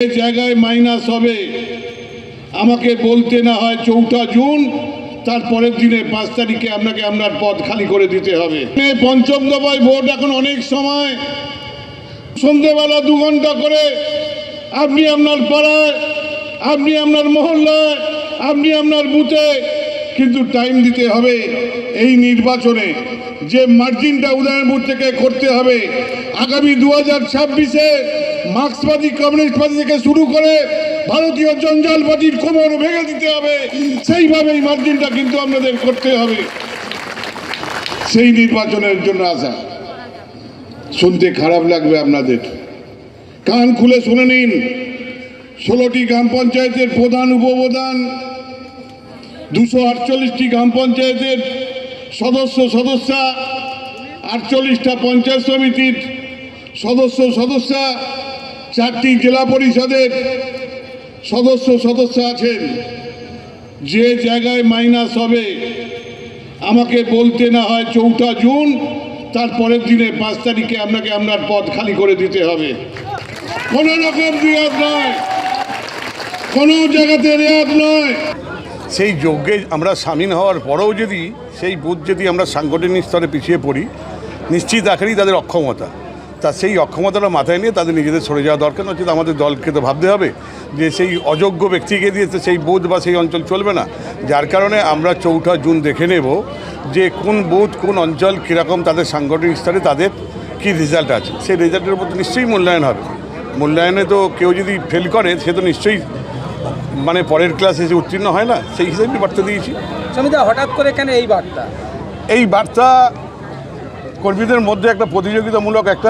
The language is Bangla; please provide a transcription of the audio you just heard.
জায়গায় মাইনাস হবে, আমাকে বলতে না হয় চৌঠা জুন তারপরের দিনে পাঁচ তারিখে আপনাকে আপনার পদ খালি করে দিতে হবে। পঞ্চম দফায় ভোট এখন অনেক সময়। সন্ধেবেলা দু ঘণ্টা করে আপনি আপনার পাড়ায়, আপনি আপনার মহল্লায়, আপনি আপনার বুথে, কিন্তু টাইম দিতে হবে এই নির্বাচনে। যে মার্জিনটা উদয়নপুর থেকে করতে হবে, আগামী দু হাজার ছাব্বিশে মার্ক্সবাদী কমিউনিস্ট পার্টি থেকে শুরু করে ভারতীয় জঞ্জাল পার্টির কোমর ভেঙে দিতে হবে। সেইভাবেই মার্জিনটা কিন্তু আপনাদের করতে হবে। সেই নির্বাচনের জন্য আসা। শুনতে খারাপ লাগবে আপনাদের। কান খুলে শুনে নিন। ষোলোটি গ্রাম পঞ্চায়েতের প্রধান, উপপ্রধান, দুশো আটচল্লিশটি গ্রাম পঞ্চায়েতের সদস্য, সদস্যা, আটচল্লিশটা পঞ্চায়েত সমিতির সদস্য, সদস্যা চারটি জেলা পরিষদের সদস্য সদস্য আছেন। যে জায়গায় মাইনাস হবে, আমাকে বলতে না হয় চৌঠা জুন, তারপরের দিনে পাঁচ তারিখে আপনাকে আপনার পদ খালি করে দিতে হবে। কোনো রকম রেয়াত নয়। কোনো জায়গাতে রেয়াত নয়। সেই যজ্ঞে আমরা সামিল হওয়ার পরেও যদি, সেই বুথ যদি আমরা সাংগঠনিক স্তরে পিছিয়ে পড়ি, নিশ্চিত আকারেই তাদের অক্ষমতা। তা সেই অক্ষমতাটা মাথায় নিয়ে তাদের নিজেদের সরে যাওয়া দরকার নচেত আমাদের দলকে তো ভাবতে হবে যে সেই অযোগ্য ব্যক্তিকে দিয়ে তো সেই বুথ বা সেই অঞ্চল চলবে না। যার কারণে আমরা চৌঠা জুন দেখে নেব যে কোন বুথ কোন অঞ্চল কীরকম তাদের সাংগঠনিক স্তরে তাদের কী রেজাল্ট আছে। সেই রেজাল্টের উপর তো নিশ্চয়ই মূল্যায়ন হবে। মূল্যায়নে তো কেউ যদি ফেল করে সে তো নিশ্চয়ই মানে পরের ক্লাসে এসে উত্তীর্ণ হয় না। সেই হিসেবে বার্তা দিয়েছি। সমিতা হঠাৎ করে কেন এই বার্তা? এই বার্তা কর্মীদের মধ্যে একটা প্রতিযোগিতামূলক একটা